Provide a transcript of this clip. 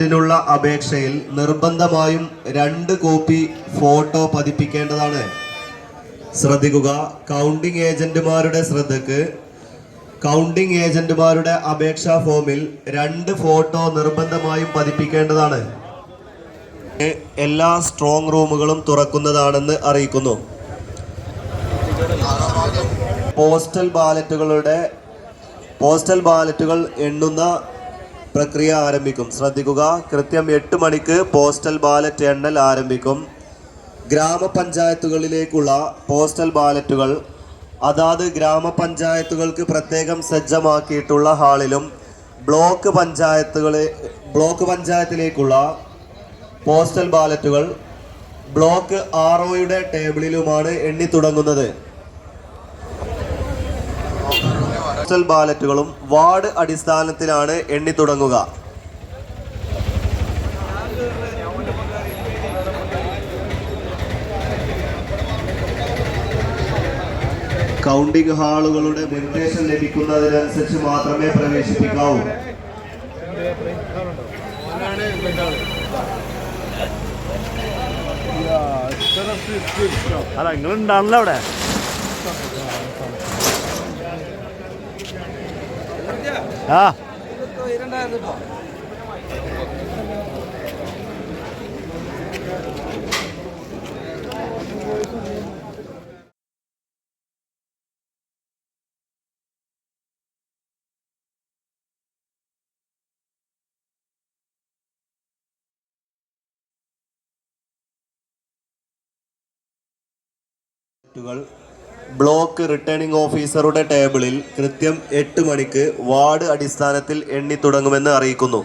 ഇതിനുള്ള അപേക്ഷയിൽ നിർബന്ധമായും രണ്ട് കോപ്പി ഫോട്ടോ പതിപ്പിക്കേണ്ടതാണ്. ശ്രദ്ധിക്കുക കൗണ്ടിംഗ് ഏജന്റുമാരുടെ ശ്രദ്ധക്ക്. കൗണ്ടിംഗ് ഏജന്റുമാരുടെ അപേക്ഷാ ഫോമിൽ രണ്ട് ഫോട്ടോ നിർബന്ധമായും പതിപ്പിക്കേണ്ടതാണ്. എല്ലാ സ്ട്രോങ് റൂമുകളും തുറക്കുന്നതാണെന്ന് അറിയിക്കുന്നു. പോസ്റ്റൽ ബാലറ്റുകളുടെ പോസ്റ്റൽ ബാലറ്റുകൾ എണ്ണുന്ന പ്രക്രിയ ആരംഭിക്കും. ശ്രദ്ധിക്കുക. കൃത്യം എട്ട് മണിക്ക് പോസ്റ്റൽ ബാലറ്റ് എണ്ണൽ ആരംഭിക്കും. ഗ്രാമപഞ്ചായത്തുകളിലേക്കുള്ള പോസ്റ്റൽ ബാലറ്റുകൾ അതാത് ഗ്രാമപഞ്ചായത്തുകൾക്ക് പ്രത്യേകം സജ്ജമാക്കിയിട്ടുള്ള ഹാളിലും ബ്ലോക്ക് പഞ്ചായത്തുകളെ ബ്ലോക്ക് പഞ്ചായത്തിലേക്കുള്ള പോസ്റ്റൽ ബാലറ്റുകൾ ബ്ലോക്ക് ആർ ഒയുടെ ടേബിളിലുമാണ് എണ്ണി തുടങ്ങുന്നത്. പോസ്റ്റൽ ബാലറ്റുകളും വാർഡ് അടിസ്ഥാനത്തിലാണ് എണ്ണി തുടങ്ങുക. കൗണ്ടിംഗ് ഹാളുകളുടെ നിർദ്ദേശം ലഭിക്കുന്നതിനനുസരിച്ച് മാത്രമേ പ്രവേശിപ്പിക്കാവൂ. അല്ല നിങ്ങളുണ്ടാണല്ലോ അവിടെ? ആ. റ്റുകൾ ബ്ലോക്ക് റിട്ടേണിംഗ് ഓഫീസറുടെ ടേബിളിൽ കൃത്യം എട്ട് മണിക്ക് വാർഡ് അടിസ്ഥാനത്തിൽ എണ്ണി തുടങ്ങുമെന്ന് അറിയിക്കുന്നു.